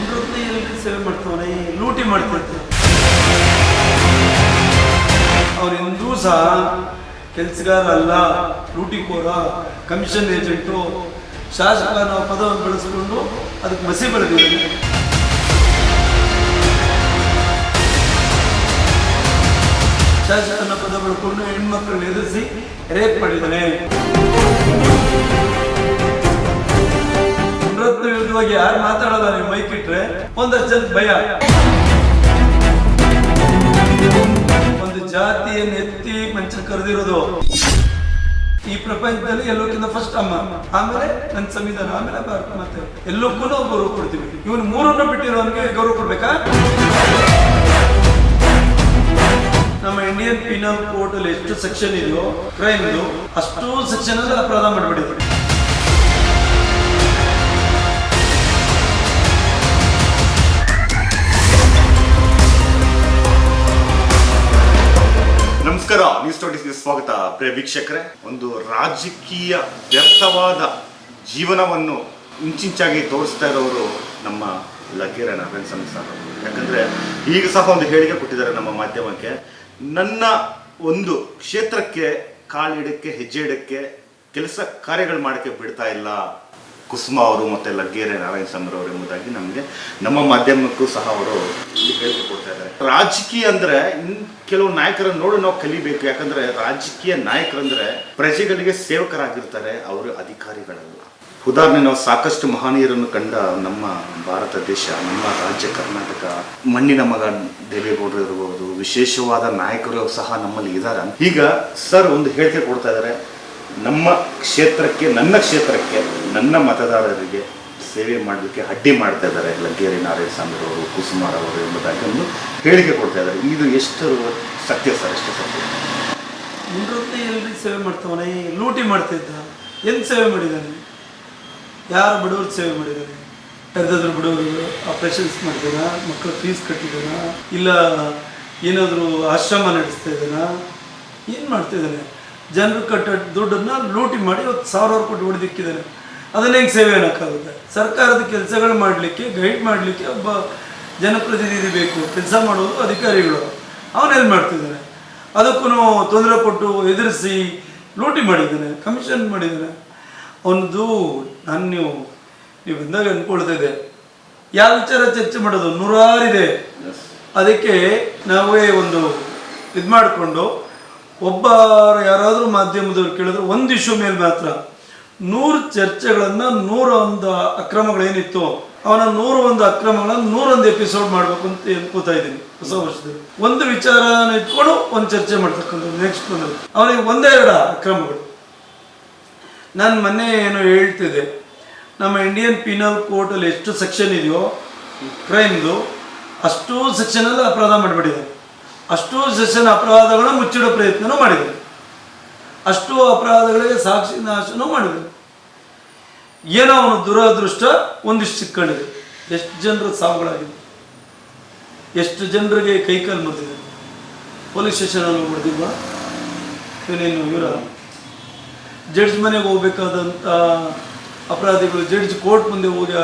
ಮುಂಡೊತ್ತು ಎಲ್ರಿ ಸೇವೆ ಮಾಡ್ತಾವನೆ ಲೂಟಿ ಮಾಡ್ತಿರ್ತಾನೆ ಅವನೆಂದೂ ಸಹ ಕೆಲಸಗಾರ ಅಲ್ಲ ಲೂಟಿಕೋರ, ಕಮಿಷನ್ ಏಜೆಂಟು ಶಾಸಕ ನಾವು ಪದವನ್ನು ಬಳಸಿಕೊಂಡು ಅದಕ್ಕೆ ಮಸಿ ಬೆಳೆದಿದ್ದಾನೆ ಶಾಸಕನ ಪದ ಬಳಕೊಂಡು ಹೆಣ್ಮಕ್ಳನ್ನ ಎದುರಿಸಿ ರೇಪ್ ಮಾಡಿದ್ದಾನೆ ನೃತ್ಯ ವಿರುದ್ಧವಾಗಿ ಯಾರು ಮಾತಾಡೋದ ನೀವು ಮೈಕ್ ಇಟ್ರೆ ಒಂದಷ್ಟು ಜನ ಭಯ. ಒಂದು ಜಾತಿಯನ್ನು ಎತ್ತಿ ಮಂಚ ಕರೆದಿರೋದು. ಈ ಪ್ರಪಂಚದಲ್ಲಿ ಎಲ್ಲಕ್ಕಿಂತ ಫಸ್ಟ್ ಅಮ್ಮ. ಆಮೇಲೆ ನನ್ನ ಸಂವಿಧಾನ, ಆಮೇಲೆ ಭಾರತ ಮಾತೆ ಎಲ್ಲಕ್ಕೂ ಗೌರವ ಕೊಡ್ತೀವಿ. ಇವನು ಮೂರನ್ನು ಬಿಟ್ಟಿರೋನ್ಗೆ ಗೌರವ ಕೊಡ್ಬೇಕಾ? ನಮ್ಮ ಇಂಡಿಯನ್ ಪೀನಲ್ ಕೋರ್ಟ್ ಅಲ್ಲಿ ಎಷ್ಟು ಸೆಕ್ಷನ್ ಇದೆಯೋ ಕ್ರೈಮ್ ಅಷ್ಟು ಸೆಕ್ಷನ್ ಅಲ್ಲಿ ಅಪರಾಧ ಮಾಡಿಬಿಟ್ಟಿದೆ. ನಮಸ್ಕಾರ ನ್ಯೂಸ್ ಟ್ವೆಂಟಿ ಸ್ವಾಗತ. ಪ್ರಿಯ ವೀಕ್ಷಕರೇ, ಒಂದು ರಾಜಕೀಯ ವ್ಯರ್ಥವಾದ ಜೀವನವನ್ನು ಇಂಚಿಂಚಾಗಿ ತೋರಿಸ್ತಾ ಇರೋರು ನಮ್ಮ ಲಗೇರ ನಾರಾಯಣ ಸ್ವಾಮಿ ಅವರು. ಯಾಕಂದ್ರೆ ಈಗ ಸಹ ಒಂದು ಹೇಳಿಕೆ ಕೊಟ್ಟಿದ್ದಾರೆ ನಮ್ಮ ಮಾಧ್ಯಮಕ್ಕೆ. ನನ್ನ ಒಂದು ಕ್ಷೇತ್ರಕ್ಕೆ ಕಾಲಿಡಕ್ಕೆ ಹೆಜ್ಜೆ ಇಡಕ್ಕೆ ಕೆಲಸ ಕಾರ್ಯಗಳು ಮಾಡಕ್ಕೆ ಬಿಡ್ತಾ ಇಲ್ಲ. ಕುಸುಮ ಅವರು ಮತ್ತೆ ಲಗ್ಗೇರೆ ನಾರಾಯಣ ಸ್ವಾಮಿ ಅವರು ಎಂಬುದಾಗಿ ನಮಗೆ ನಮ್ಮ ಮಾಧ್ಯಮಕ್ಕೂ ಸಹ ಅವರು ಇಲ್ಲಿ ಹೇಳಿಕೆ ಕೊಡ್ತಾ ಇದ್ದಾರೆ. ರಾಜಕೀಯ ಅಂದ್ರೆ ಕೆಲವು ನಾಯಕರನ್ನು ನೋಡಿ ನಾವು ಕಲಿಬೇಕು. ಯಾಕಂದ್ರೆ ರಾಜಕೀಯ ನಾಯಕರಂದ್ರೆ ಪ್ರಜೆಗಳಿಗೆ ಸೇವಕರಾಗಿರ್ತಾರೆ ಅವರು ಅಧಿಕಾರಿಗಳಲ್ಲ. ಉದಾಹರಣೆ ನಾವು ಸಾಕಷ್ಟು ಮಹನೀಯರನ್ನು ಕಂಡ ನಮ್ಮ ಭಾರತ ದೇಶ, ನಮ್ಮ ರಾಜ್ಯ ಕರ್ನಾಟಕ, ಮಣ್ಣಿನ ಮಗ ದೇವೇಗೌಡರು ಇರಬಹುದು ವಿಶೇಷವಾದ ನಾಯಕರು ಸಹ ನಮ್ಮಲ್ಲಿ ಇದ್ದಾರೆ ಈಗ ಸರ್ ಒಂದು ಹೇಳಿಕೆ ಕೊಡ್ತಾ ಇದ್ದಾರೆ. ನಮ್ಮ ಕ್ಷೇತ್ರಕ್ಕೆ, ನನ್ನ ಕ್ಷೇತ್ರಕ್ಕೆ, ನನ್ನ ಮತದಾರರಿಗೆ ಸೇವೆ ಮಾಡಲಿಕ್ಕೆ ಅಡ್ಡಿ ಮಾಡ್ತಾ ಇದ್ದಾರೆ ಲಗ್ಗೇರಿ ನಾರಾಯಣ ಕುಸುಮಾರ್ ಅವರು ಎಂಬುದಾಗಿ ಒಂದು ಹೇಳಿಕೆ ಕೊಡ್ತಾ ಇದ್ದಾರೆ. ಇದು ಎಷ್ಟು ಸತ್ಯ ಸರ್, ಎಷ್ಟು ಸತ್ಯ? ನಿವೃತ್ತಿ ಎಲ್ರಿಗೆ ಸೇವೆ ಮಾಡ್ತವನೇ ಲೂಟಿ ಮಾಡ್ತಿದ್ದ ಎಂತ ಸೇವೆ ಮಾಡಿದ್ದಾನೆ? ಯಾರು ಬಡವ್ರ ಸೇವೆ ಮಾಡಿದ್ದಾನೆ? ಕರೆದಾದ್ರು ಬಡವರು ಆಪರೇಷನ್ಸ್ ಮಾಡಿದಾನ ಮಕ್ಕಳ ಫೀಸ್ ಕಟ್ಟಿದಾನ ಇಲ್ಲ ಏನಾದರೂ ಆಶ್ರಮ ನಡೆಸ್ತಾ ಇದ್ದಾನ ಏನು ಮಾಡ್ತಿದ್ದಾನೆ ಜನರು ಕಟ್ಟ ದುಡ್ಡನ್ನು ಲೂಟಿ ಮಾಡಿ ಇವತ್ತು ಸಾವಿರಾರು ಕೋಟಿ ಹೊಡೆದಿಕ್ಕಿದ್ದಾರೆ ಅದನ್ನ ಹೆಂಗೆ ಸೇವೆ ಅನ್ನೋಕ್ಕಾಗುತ್ತೆ? ಸರ್ಕಾರದ ಕೆಲಸಗಳು ಮಾಡಲಿಕ್ಕೆ ಗೈಡ್ ಮಾಡಲಿಕ್ಕೆ ಒಬ್ಬ ಜನಪ್ರತಿನಿಧಿ ಬೇಕು. ಕೆಲಸ ಮಾಡೋದು ಅಧಿಕಾರಿಗಳು. ಅವನೇನು ಮಾಡ್ತಿದ್ದಾನೆ ಅದಕ್ಕೂ ತೊಂದರೆ ಕೊಟ್ಟು ಎದುರಿಸಿ ಲೂಟಿ ಮಾಡಿದ್ದಾನೆ ಕಮಿಷನ್ ಮಾಡಿದ್ದಾನೆ ಅವನದು ನಾನು ನೀವು ನೀವು ಬಂದಾಗ ಅಂದ್ಕೊಳ್ತಾ ಇದೆ. ಯಾವ ವಿಚಾರ ಚರ್ಚೆ ಮಾಡೋದು? ನೂರಾರಿದೆ. ಅದಕ್ಕೆ ನಾವೇ ಒಂದು ಇದು ಮಾಡಿಕೊಂಡು ಒಬ್ಬ ಯಾರಾದರೂ ಮಾಧ್ಯಮದವ್ರು ಕೇಳಿದ್ರು ಒಂದು ಇಶ್ಯೂ ಮೇಲೆ ಮಾತ್ರ. ನೂರು ಚರ್ಚೆಗಳನ್ನು ನೂರ ಒಂದು ಅಕ್ರಮಗಳೇನಿತ್ತು ಅವನ ನೂರ ಒಂದು ಅಕ್ರಮಗಳನ್ನು ನೂರೊಂದು ಎಪಿಸೋಡ್ ಮಾಡಬೇಕು ಅಂತ ಅನ್ಕೋತಾ ಇದ್ದೀನಿ ಹೊಸ ವರ್ಷದಲ್ಲಿ. ಒಂದು ವಿಚಾರನ ಇಟ್ಕೊಂಡು ಒಂದು ಚರ್ಚೆ ಮಾಡ್ತಕ್ಕಂಥದ್ದು ನೆಕ್ಸ್ಟ್ ಬಂದ್ರೆ ಅವನಿಗೆ ಒಂದೇ ಎರಡ ಅಕ್ರಮಗಳು. ನಾನು ಮೊನ್ನೆ ಏನೋ ಹೇಳ್ತಿದ್ದೆ, ನಮ್ಮ ಇಂಡಿಯನ್ ಪೀನಲ್ ಕೋರ್ಟಲ್ಲಿ ಎಷ್ಟು ಸೆಕ್ಷನ್ ಇದೆಯೋ ಕ್ರೈಮ್ದು ಅಷ್ಟು ಸೆಕ್ಷನಲ್ಲಿ ಅಪರಾಧ ಮಾಡಿಬಿಟ್ಟಿದ್ದಾರೆ. ಅಷ್ಟು ಸೆಷನ್ ಅಪರಾಧಗಳನ್ನು ಮುಚ್ಚಿಡೋ ಪ್ರಯತ್ನನೂ ಮಾಡಿದರು. ಅಷ್ಟು ಅಪರಾಧಗಳಿಗೆ ಸಾಕ್ಷಿ ನಾಶನೂ ಮಾಡಿದರು. ಏನೋ ಅವನು ದುರದೃಷ್ಟ ಒಂದಿಷ್ಟು ಸಿಕ್ಕೊಂಡಿದೆ. ಎಷ್ಟು ಜನರ ಸಾವುಗಳಾಗಿದೆ ಎಷ್ಟು ಜನರಿಗೆ ಕೈಕಾಲು ಮುರಿದಿದೆ. ಪೊಲೀಸ್ ಸ್ಟೇಷನಲ್ಲಿ ಹೊಡೆದಿಲ್ವಾ ಇವನೇನು ಇವರ ಜಡ್ಜ್ ಮನೆಗೆ ಹೋಗ್ಬೇಕಾದಂಥ ಅಪರಾಧಿಗಳು ಜಡ್ಜ್ ಕೋರ್ಟ್ ಮುಂದೆ ಹೋಗಿ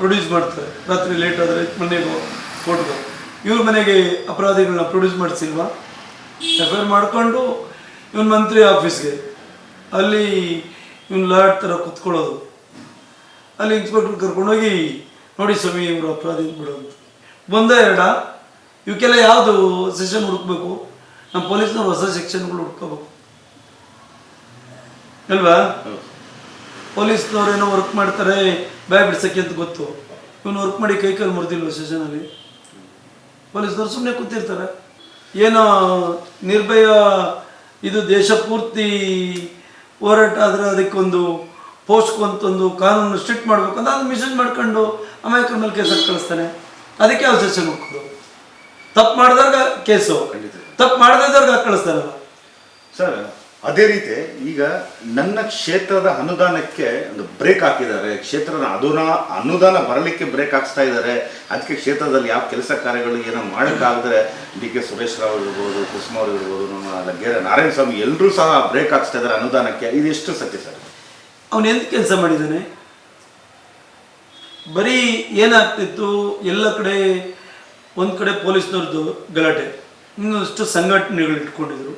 ಪ್ರೊಡ್ಯೂಸ್ ಮಾಡ್ತಾರೆ. ರಾತ್ರಿ ಲೇಟ್ ಆದರೆ ಮನೆಗೆ ಕೋರ್ಟ್ಗೆ ಇವ್ರ ಮನೆಗೆ ಅಪರಾಧಿಗಳನ್ನ ಪ್ರೊಡ್ಯೂಸ್ ಮಾಡಿಸಿಲ್ವಾ? ಎಫ್ ಐ ಆರ್ ಮಾಡಿಕೊಂಡು ಇವನ್ ಮಂತ್ರಿ ಆಫೀಸ್ಗೆ ಅಲ್ಲಿ ಇವನ್ ಲಾಡ್ ಥರ ಕುತ್ಕೊಳ್ಳೋದು. ಅಲ್ಲಿ ಇನ್ಸ್ಪೆಕ್ಟರ್ ಕರ್ಕೊಂಡೋಗಿ ನೋಡಿ ಸ್ವಾಮಿ, ಇವರು ಅಪರಾಧಿ ಬಿಡೋದು ಬಂದ ಎರಡ ಇವಕ್ಕೆಲ್ಲ ಯಾವುದು ಸೆಷನ್ ಹುಡುಕ್ಬೇಕು? ನಮ್ಮ ಪೊಲೀಸ್ನವ್ರು ಹೊಸ ಸೆಕ್ಷನ್ಗಳು ಹುಡ್ಕೋಬೇಕು. ಅಲ್ವಾ? ಪೊಲೀಸ್ನವ್ರು ಏನೋ ವರ್ಕ್ ಮಾಡ್ತಾರೆ ಬಾಯ್ ಬಿಡ್ಸಕ್ಕೆ ಅಂತ ಗೊತ್ತು. ಇವನು ವರ್ಕ್ ಮಾಡಿ ಕೈ ಕಾಲು ಮುರಿದಿಲ್ವ ಸೆಷನಲ್ಲಿ ಪೊಲೀಸ್ನವ್ರು ಸುಮ್ಮನೆ ಕೂತಿರ್ತಾರೆ. ಏನೋ ನಿರ್ಭಯ ಇದು ದೇಶ ಪೂರ್ತಿ ಹೋರಾಟ ಆದರೆ ಅದಕ್ಕೊಂದು ಪೋಸ್ಟ್ ಅಂತೊಂದು ಕಾನೂನು ಸ್ಟ್ರಿಕ್ಟ್ ಮಾಡಬೇಕು ಅಂತ ಅದು ಮಿಸ್ಯೂಸ್ ಮಾಡ್ಕೊಂಡು ಅಮಾಯಕರ ಮೇಲೆ ಕೇಸ್ ಹಾಕಿ ಕಳಿಸ್ತಾನೆ. ಅದಕ್ಕೆ ಯಾವ ಸೆಷನ್ ಹೋಗ್ಬೋದು ತಪ್ಪು ಮಾಡಿದಾಗ ಕೇಸು. ತಪ್ಪು ಮಾಡದಿದ್ದವ್ರಿಗೆ ಹಾಕಿ ಕಳಿಸ್ತಾರಲ್ಲ. ಸರ್ ಅದೇ ರೀತಿ ಈಗ ನನ್ನ ಕ್ಷೇತ್ರದ ಅನುದಾನಕ್ಕೆ ಒಂದು ಬ್ರೇಕ್ ಹಾಕಿದ್ದಾರೆ. ಕ್ಷೇತ್ರದ ಅನುದಾನ ಅನುದಾನ ಬರಲಿಕ್ಕೆ ಬ್ರೇಕ್ ಹಾಕ್ಸ್ತಾ ಇದ್ದಾರೆ. ಅದಕ್ಕೆ ಕ್ಷೇತ್ರದಲ್ಲಿ ಯಾವ ಕೆಲಸ ಕಾರ್ಯಗಳು ಏನೋ ಮಾಡೋಕ್ಕಾಗದ್ರೆ ಡಿ ಕೆ ಸುರೇಶ್ ರಾವ್ ಇರ್ಬೋದು ಕುಸುಮ ಅವ್ರು ಇರ್ಬೋದು, ನಮ್ಮ ಲಗ್ಗೆರ ನಾರಾಯಣ ಸ್ವಾಮಿ ಎಲ್ಲರೂ ಸಹ ಬ್ರೇಕ್ ಹಾಕ್ಸ್ತಾ ಇದ್ದಾರೆ ಅನುದಾನಕ್ಕೆ. ಇದು ಎಷ್ಟು ಸತ್ಯ ಸರ್? ಅವನು ಎಂತ ಕೆಲಸ ಮಾಡಿದ್ದಾನೆ? ಬರೀ ಏನಾಗ್ತಿತ್ತು? ಎಲ್ಲ ಕಡೆ, ಒಂದು ಕಡೆ ಪೊಲೀಸ್ನವ್ರದ್ದು ಗಲಾಟೆ. ಇನ್ನೊಂದಷ್ಟು ಸಂಘಟನೆಗಳು ಇಟ್ಕೊಂಡಿದ್ರು.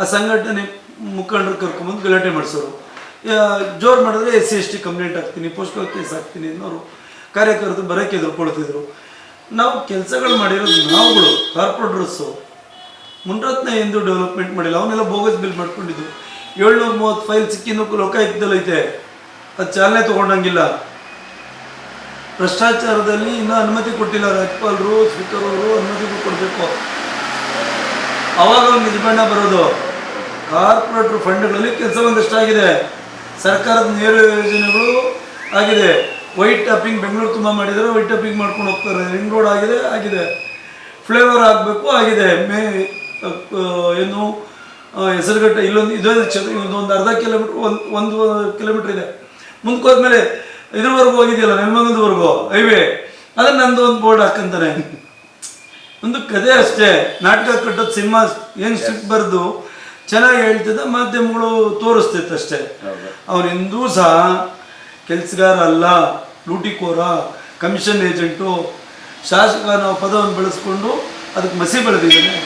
ಆ ಸಂಘಟನೆ ಮುಖಂಡರು ಕರ್ಕೊಂಬಂದು ಗಲಾಟೆ ಮಾಡಿಸೋರು. ಜೋರು ಮಾಡಿದ್ರೆ S, C, S, T complaint ಹಾಕ್ತೀನಿ, ಪೋಸ್ಟ್ ಕೇಸ್ ಹಾಕ್ತೀನಿ ಅನ್ನೋರು ಕಾರ್ಯಕರ್ತರು ಬರೋಕ್ಕೆ ಎದುರ್ಕೊಳ್ತಿದ್ರು ನಾವು ಕೆಲಸಗಳು ಮಾಡಿರೋದು ನಾವುಗಳು, ಕಾರ್ಪೊರೇಟರ್ಸು ಮುನ್ರತ್ನ ಎಂದು ಡೆವಲಪ್ಮೆಂಟ್ ಮಾಡಿಲ್ಲ, ಅವನ್ನೆಲ್ಲ ಬೋಗಸ್ ಬಿಲ್ ಮಾಡ್ಕೊಂಡಿದ್ದು. ಏಳ್ನೂರ ಮೂವತ್ತು ಫೈಲ್ ಸಿಕ್ಕಿನೂ ಲೋಕಾಯುಕ್ತದಲ್ಲೈತೆ ಅದು ಚಾಲನೆ ತೊಗೊಂಡಂಗಿಲ್ಲ. ಭ್ರಷ್ಟಾಚಾರದಲ್ಲಿ ಇನ್ನೂ ಅನುಮತಿ ಕೊಟ್ಟಿಲ್ಲ ರಾಜ್ಯಪಾಲರು ಸ್ಪೀಕರ್ ಅವರು, ಅನುಮತಿ ಕೊಡಬೇಕು. ಅವಾಗ ನಿರ್ಬಂಧ ಬರೋದು. ಕಾರ್ಪೊರೇಟ್ರ್ ಫಂಡ್ಗಳಲ್ಲಿ ಕೆಲಸ ಒಂದಷ್ಟಾಗಿದೆ ಸರ್ಕಾರದ ನೇರ ಯೋಜನೆಗಳು ಆಗಿದೆ. ವೈಟ್ ಟಾಪಿಂಗ್ ಬೆಂಗಳೂರು ತುಂಬ ಮಾಡಿದರೆ ವೈಟ್ ಟಾಪಿಂಗ್ ಮಾಡ್ಕೊಂಡು ಹೋಗ್ತಾರೆ. ರಿಂಗ್ ರೋಡ್ ಆಗಿದೆ ಆಗಿದೆ. ಫ್ಲೇವರ್ ಆಗಬೇಕು ಆಗಿದೆ. ಮೇ ಏನು ಹೆಸರುಗಟ್ಟೆ ಇಲ್ಲೊಂದು ಇದೊಂದು ಚ ಇದೊಂದು ಅರ್ಧ ಕಿಲೋಮೀಟ್ರ್ ಒಂದು ಒಂದು ಕಿಲೋಮೀಟ್ರ್ ಇದೆ. ಮುಂದಕ್ಕೆ ಹೋದ್ಮೇಲೆ ಇದ್ರವರೆಗೂ ಹೋಗಿದೆಯಲ್ಲ ನೆಲಮಂಗಲದವರೆಗೂ ಹೈವೇ. ಅದನ್ನ ನಂದು ಒಂದು ಬೋರ್ಡ್ ಹಾಕಂತಾನೆ. ಒಂದು ಕಥೆ ಅಷ್ಟೇ. ನಾಟಕ ಕಟ್ಟೋದು ಸಿನಿಮಾ ಏನು ಸ್ಕ್ರಿಪ್ಟ್ ಬರೆದು ಚೆನ್ನಾಗಿ ಹೇಳ್ತಿದ್ದ ಮಾಧ್ಯಮಗಳು ತೋರಿಸ್ತಿತ್ತು ಅಷ್ಟೇ. ಹೌದು. ಅವನೆಂದೂ ಸಹ ಕೆಲಸಗಾರ ಅಲ್ಲ ಲೂಟಿಕೋರ ಕಮಿಷನ್ ಏಜೆಂಟು ಶಾಸಕ ಅನ್ನೋ ಪದವನ್ನು ಬಳಸ್ಕೊಂಡು ಅದಕ್ಕೆ ಮಸಿ ಬೆಳೆದಿದ್ದಾನೆ.